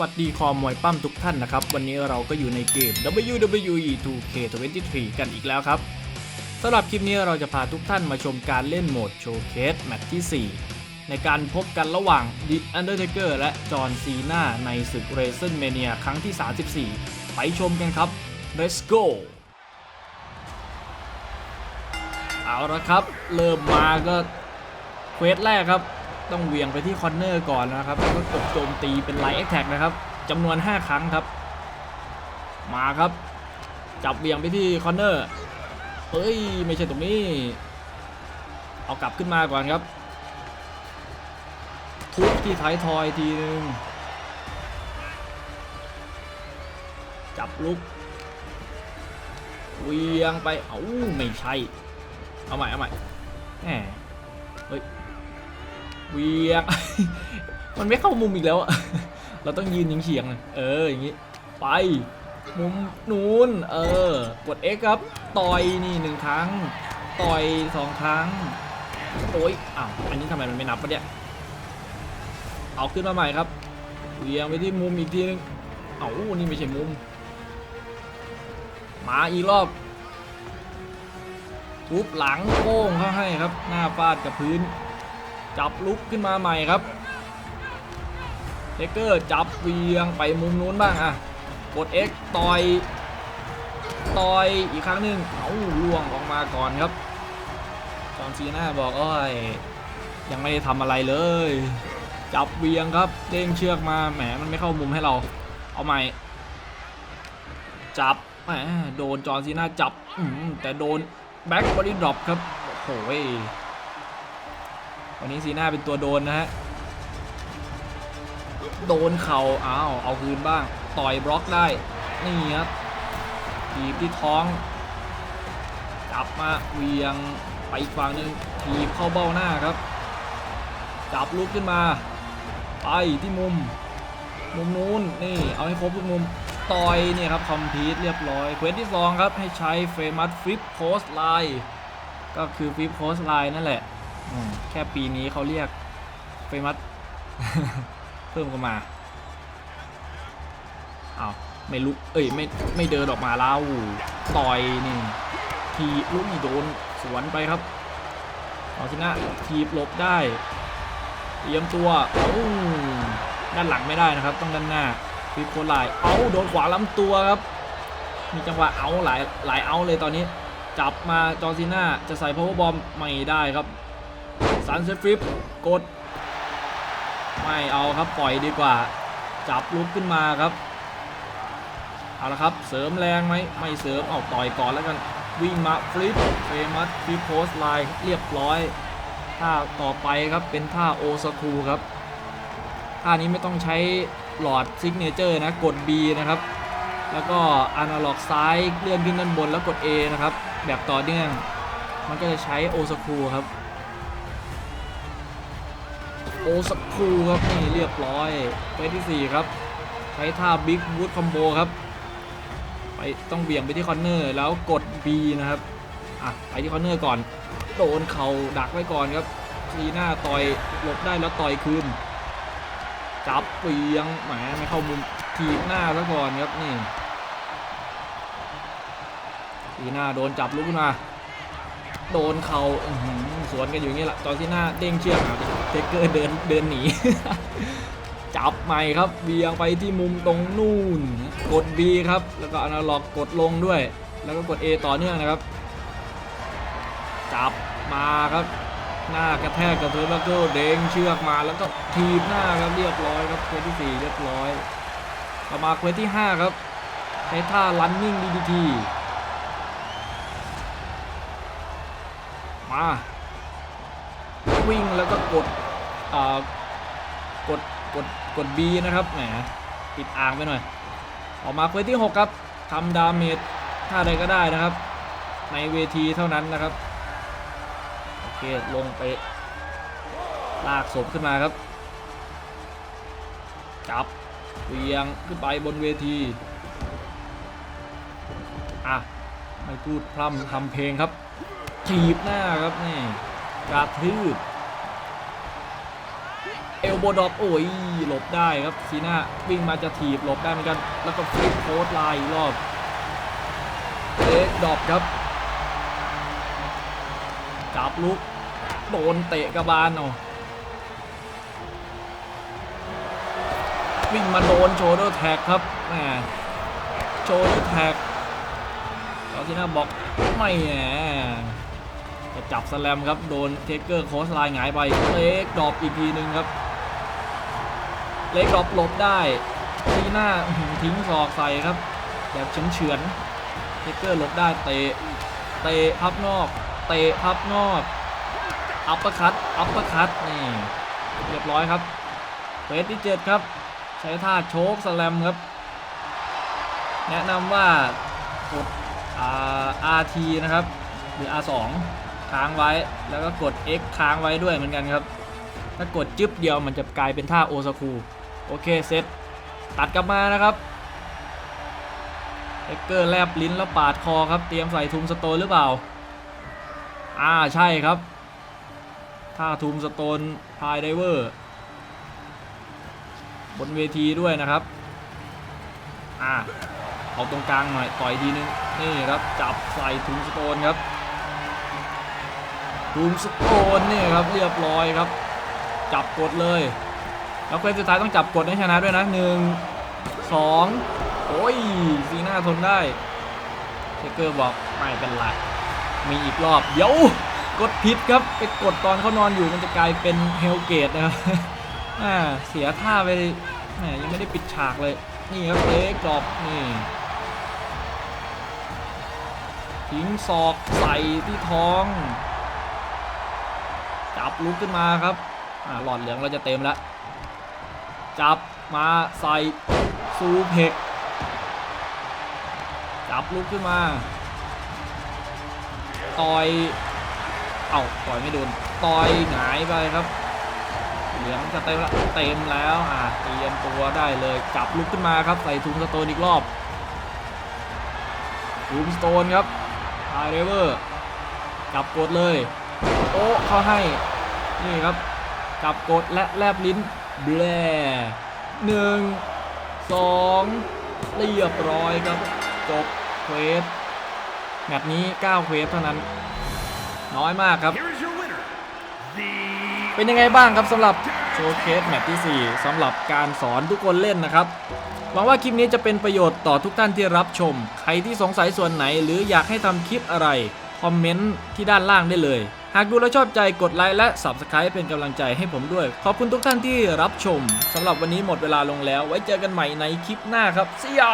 วัสดีคอมวยปั้มทุกท่านนะครับ วันนี้เราก็อยู่ในเกม WWE 2K23 กันอีกแล้วครับสำหรับคลิปนี้เราจะพาทุกท่านมาชมการเล่นโหมดโชว์เคสแมตช์ที่ 4 ในการพบกันระหว่าง The Undertaker และจอห์นซีนาในศึก WrestleMania ครั้งที่ 34 ไปชมกันครับ Let's go เอาละครับ เริ่มมาก็เควสแรกครับ ต้องเวียงไปที่คอนเนอร์ก่อนนะครับแล้วก็กดโจมตีเป็นไลท์แอคแท็กนะครับจำนวน 5 ครั้งครับ มาครับ จับเวียงไปที่คอนเนอร์เอ้ย ไม่ใช่ตรงนี้ เอากลับขึ้นมาก่อนครับ ทุบที่ท้ายทอยทีนึงจับลุก เวียงไป เอ้า ไม่ใช่ เอาใหม่ เอาใหม่แหม เวียงมันไม่เข้ามุมอีกแล้วอะเราต้องยืนยิงเฉียงๆเอออย่างงี้ ไป มุมนู้น เออ กด X ครับ ต่อยนี่หนึ่งครั้ง ต่อยสองครั้ง โอ้ย อ้าว อันนี้ทำไมมันไม่นับปะเนี่ย เอาขึ้นมาใหม่ครับ เวียงไปที่มุมอีกทีนึง เอ้านี่ไม่ใช่มุม มาอีกรอบทุบหลังโป้งเข้าให้ครับ หน้าฟาดกับพื้น จับลุกขึ้นมาใหม่ครับเทเกอร์จับเวียงไปมุมนู้นบ้างอะกด X ต่อย ต่อยอีกครั้งหนึ่งเอาล่วงออกมาก่อนครับ จอห์นซีน่าบอกอ้ยยังไม่ได้ทำอะไรเลย จับเวียงครับเด้งเชือกมาแหมมันไม่เข้ามุมให้เรา เอาใหม่ จับแหมโดนจอห์นซีน่าจับแต่โดนแบ็กบอดี้ดรอปครับโอ้โห วันนี้ซีน่าเป็นตัวโดนนะฮะ โดนเข่าอ้าว เอาคืนบ้าง ต่อยบล็อกได้ นี่ครับทีบที่ท้อง จับมาเวียงไปอีกฝั่งหนึ่งทีบเข้าเบ้าหน้าครับ จับลุกขึ้นมา ไปที่มุม มุมนู้น นี่ เอาให้ครบทุกมุม ต่อยเนี่ยครับ คอมพีทเรียบร้อย เควสที่สองครับ ให้ใช้เฟมัสฟลิปโพสไลน์ก็คือฟลิปโพสไลน์นั่นแหละ อืมแค่ปีนี้เขาเรียกเฟมัส เพิ่มกันมาเอาวไม่ลุก เอ้ย ไม่ ไม่เดินออกมาแล้วต่อยนี่ทีบลุกนี่โดนสวนไปครับเอาชนะทีบหลบได้ เตรียมตัว เอาด้านหลังไม่ได้นะครับ ต้องด้านหน้าฟิปโคไลน์เอาโดนขวาลำตัวครับ มีจังหวะเอาหลาย หลายเอาเลยตอนนี้ จับมาจอร์ซีน่า จะใส่พาวเวอร์บอมไม่ได้ครับ ซันเซฟลิปกด ไม่เอาครับปล่อยดีกว่า จับลุกขึ้นมาครับ เอาละครับเสริมแรงไหมไม่เสริมเอาต่อยก่อนแล้วกันวิ่งมาฟลิปเฟมัสฟลิปโพสไลน์เรียบร้อยท่าต่อไปครับเป็นท่าโอซาคูครับท่านี้ไม่ต้องใช้หลอดซิกเนเจอร์นะกด B นะครับ แล้วก็อนาล็อกซ้ายเลื่อนขึ้นด้านบนแล้วกด A นะครับ แบบต่อเนื่อง มันก็จะใช้โอซาคูครับ โอสักครูครับนี่เรียบร้อยไปที่ 4 ครับ ใช้ท่าบิ๊กวูดคอมโบครับ ไปต้องเบี่ยงไปที่คอนเนอร์แล้วกด B นะครับ อะ ไปที่คอนเนอร์ก่อน โดนเข่าดักไว้ก่อนครับซีหน้าต่อยหลบได้แล้วต่อยคืนจับเบี่ยงแหมไม่เข้ามุมทีหน้าซะก่อนครับนี่ซีหน้าโดนจับลุกขึ้นมา โดนเขาอื้อหือสวนกันอยู่อย่างนี้แหละจอร์ซีน่าเด้งเชือกครับ ทคเกอร์เดินเดินหนี จับใหม่ครับเบียงไปที่มุมตรงนู่น กด B ครับ แล้วก็อนาล็อกกดลงด้วย แล้วก็กด A ต่อเนื่องนะครับ จับมาครับหน้ากระแทกกับเทอร์บัเกิลเด้งเชือกมาแล้วก็ทีบหน้าครับเรียบร้อยครับเควสที่4เรียบร้อยต่อมาเควสที่ 5 ครับใช้ท่า running DDT มา วิ่งแล้วก็กด กดกดกด B นะครับแหมติดอ่างไปหน่อย ออกมาเควสที่ 6 ครับทำดาเมจท่าใดก็ได้นะครับ ในเวทีเท่านั้นนะครับ โอเค ลงไป ลากศพขึ้นมาครับ จับเวียงขึ้นไปบนเวที อะ ไม่พูดพร่ำทำเพลงครับถีบหน้าครับนี่กระทืบ เอลโบดอปโอ้ยหลบได้ครับซีน่าวิ่งมาจะถีบหลบได้เหมือนกัน แล้วก็ฟลิปโพสต์ไลน์อีกรอบเอ็กดอปครับ จับลุกโดนเตะกระบาลเอาวิ่งมาโดนโชเดอร์แท็กครับแหมโชเดอร์แท็กตอนที่น่าบอกไม่แหมจะจับสแลมครับ โดนเทเกอร์โคสไลน์หงายไปเล็กดรอปอีกทีหนึ่งครับ เล็กดรอปลบได้ทีหน้าทิ้งศอกใส่ครับ แบบเฉือนเฉือนเทเกอร์ลบได้เตะเตะพับนอก เตะพับนอกอัปเปอร์คัตอัปเปอร์คัตนี่เรียบร้อยครับเฟสที่7ครับ ใช้ท่าโชกสแลมครับ แนะนำว่ากดอ่า RT นะครับ หรือ R2 ค้างไว้แล้วก็กด X ค้างไว้ด้วยเหมือนกันครับ ถ้ากดจึ๊บเดียวมันจะกลายเป็นท่าโอซาคุ โอเคเซตตัดกลับมานะครับเอ็กเกอร์แลบลิ้นแล้วปาดคอครับ เตรียมใส่ทุมสโตนหรือเปล่า อ่าใช่ครับ ท่าทุมสโตนพายไดเวอร์ บนเวทีด้วยนะครับ อ่าเอาตรงกลางหน่อยต่อยทีนึง นี่ครับ จับใส่ทุมสโตนครับทุมสโตนนี่ครับเรียบร้อยครับ จับกดเลย แล้วเควสสุดท้ายต้องจับกดให้ชนะด้วยนะหนึ่งสองโอ้ยซีน่าทนได้เทเกอร์บอกไม่เป็นไรมีอีกรอบเดี๋ยวกดผิดครับไปกดตอนเขานอนอยู่มันจะกลายเป็นเฮลเกตนะครับอ่าเสียท่าไปแหมยังไม่ได้ปิดฉากเลย นี่ครับเล็กกรอบนี่ทิ้งศอกใส่ที่ท้อง จับลุกขึ้นมาครับหลอดเหลืองเราจะเต็มแล้ว จับมาใส่ซูเพกจับลุกขึ้นมา ต่อย เอ้าต่อยไม่โดน ต่อยหงายไปครับ เหลืองจะเต็มแล้วเต็มแล้วอะเตรียมตัวได้เลย จับลุกขึ้นมาครับ ใส่ทุงสโตนอีกรอบทุงสโตนครับไฮเรเวอร์ จับกดเลย โอ้เขาให้ นี่ครับ จับกดและแลบลิ้น แบลหนึ่งสองเรียบร้อยครับ จบเควสแมตช์นี้ 9 เควสเท่านั้น น้อยมากครับ Here is your winner, the เป็นยังไงบ้างครับสำหรับโชว์เคสแมตช์ที่ 4สำหรับการสอนทุกคนเล่นนะครับ หวังว่าคลิปนี้จะเป็นประโยชน์ต่อทุกท่านที่รับชม ใครที่สงสัยส่วนไหน หรืออยากให้ทำคลิปอะไร คอมเมนต์ที่ด้านล่างได้เลย หากดูแล้วชอบใจกดไลค์และ Subscribe เป็นกำลังใจให้ผมด้วย ขอบคุณทุกท่านที่รับชมสำหรับวันนี้หมดเวลาลงแล้ว ไว้เจอกันใหม่ในคลิปหน้าครับ See ya